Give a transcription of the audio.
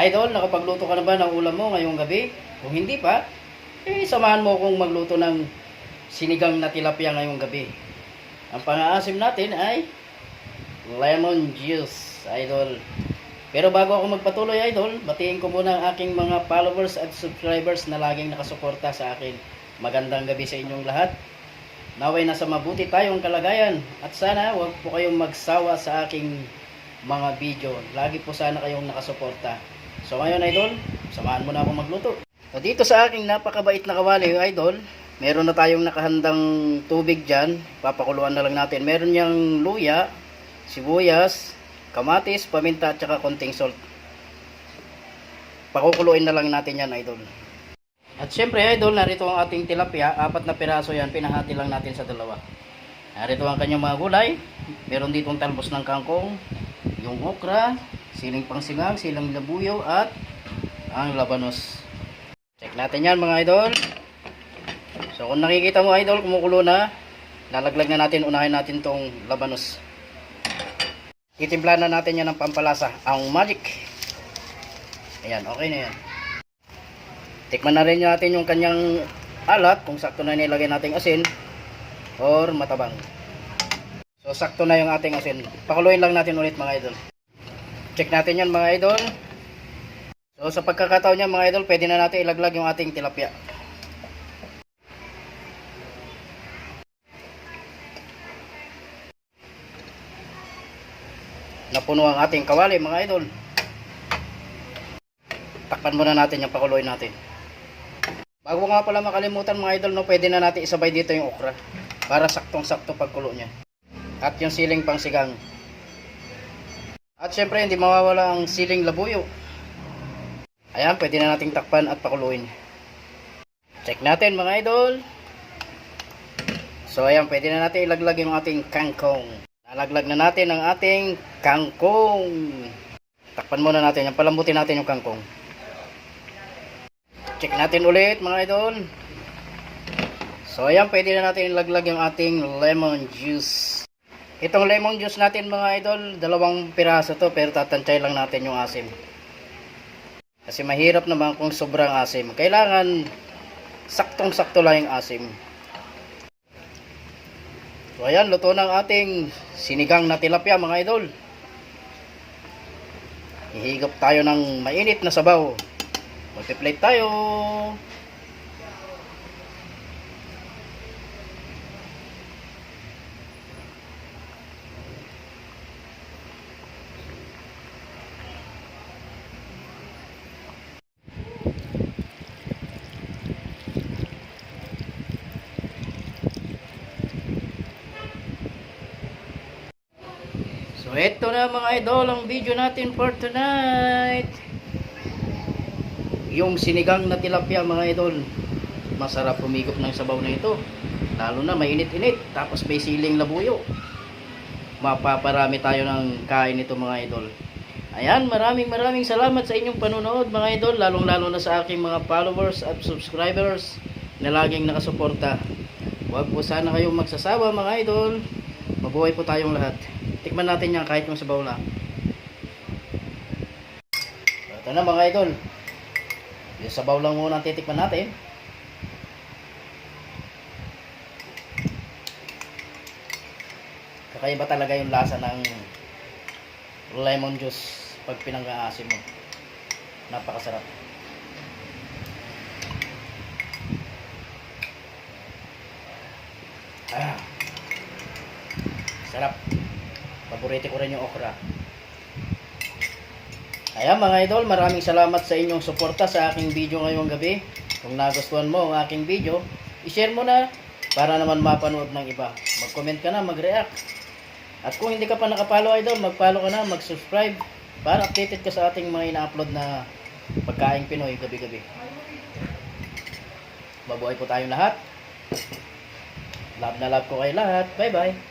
Idol, nakapagluto ka na ba ng ulam mo ngayong gabi? Kung hindi pa, eh samahan mo akong magluto ng sinigang na tilapia ngayong gabi. Ang pang-aasim natin ay lemon juice, idol. Pero bago ako magpatuloy, idol, batiin ko muna ang aking mga followers at subscribers na laging nakasuporta sa akin. Magandang gabi sa inyong lahat. Naway nasa mabuti tayong kalagayan at sana huwag po kayong magsawa sa aking mga video. Lagi po sana kayong nakasuporta. So ngayon, idol, samahan mo na ako magluto. So dito sa aking napakabait na kawali, idol, meron na tayong nakahandang tubig dyan. Papakuluan na lang natin. Meron niyang luya, sibuyas, kamatis, paminta, at saka konting salt. Pakukuluin na lang natin yan, idol. At syempre, idol, narito ang ating tilapia. Apat na piraso yan, pinahati lang natin sa dalawa. Narito ang kanyang mga gulay. Meron ditong talbos ng kangkong, yung okra, siling pangsingang, silang labuyo, at ang labanos. Check natin yan mga idol. So kung nakikita mo idol, kumukulo na. Lalaglag na natin, unahin natin tong labanos. Titimpla na natin yan ng pampalasa. Ang magic. Ayan, okay na yan. Tikman na rin natin yung kanyang alat, kung sakto na nilagay nating asin or matabang. So sakto na yung ating asin. Pakuluin lang natin ulit mga idol. Check natin yan mga idol. So sa pagkakataon niya mga idol, pwede na natin ilaglag yung ating tilapia. Napuno ang ating kawali mga idol. Takpan muna natin yung pakuluin natin. Bago nga pala makalimutan mga idol, no, pwede na natin isabay dito yung okra. Para saktong-sakto pagkulo niya. At yung siling pangsigang. At syempre, hindi mawawala ang siling labuyo. Ayan, pwede na nating takpan at pakuluin. Check natin mga idol. So ayan, pwede na natin ilaglag yung ating kangkong. Nalaglag na natin ang ating kangkong. Takpan muna natin, palambutin natin yung kangkong. Check natin ulit mga idol. So ayan, pwede na natin ilaglag yung ating lemon juice. Itong lemon juice natin mga idol, dalawang piraso to pero tatansay lang natin yung asim. Kasi mahirap naman kung sobrang asim. Kailangan saktong-sakto lang yung asim. So ayan, luto ng ating sinigang na tilapia mga idol. Ihigop tayo ng mainit na sabaw. Magpiplate tayo. So ito na mga idol ang video natin for tonight. Yung sinigang na tilapia mga idol. Masarap humigop ng sabaw na ito. Lalo na mainit-init. Tapos may siling labuyo. Mapaparami tayo ng kain nito mga idol. Ayan, maraming maraming salamat sa inyong panonood mga idol. Lalong lalo na sa aking mga followers at subscribers na laging nakasuporta. Huwag po sana kayong magsasawa mga idol. Mabuhay po tayong lahat. Tikman natin yan kahit yung sabaw lang. Ito na mga idol. Yung sabaw lang muna ang titikman natin. Kakaiba talaga yung lasa ng lemon juice pag pinangaasim mo. Napakasarap. Ah. Sarap. Paborito ko rin yung okra. Ayan mga idol, maraming salamat sa inyong suporta sa aking video ngayong gabi. Kung nagustuhan mo ang aking video, i-share mo na para naman mapanood ng iba. Mag-comment ka na, mag-react. At kung hindi ka pa nakapalo idol, mag-follow ka na, mag-subscribe para updated ka sa ating mga ina-upload na pagkain Pinoy gabi-gabi. Mabuhay po tayong lahat. Love na love ko kayo lahat. Bye-bye.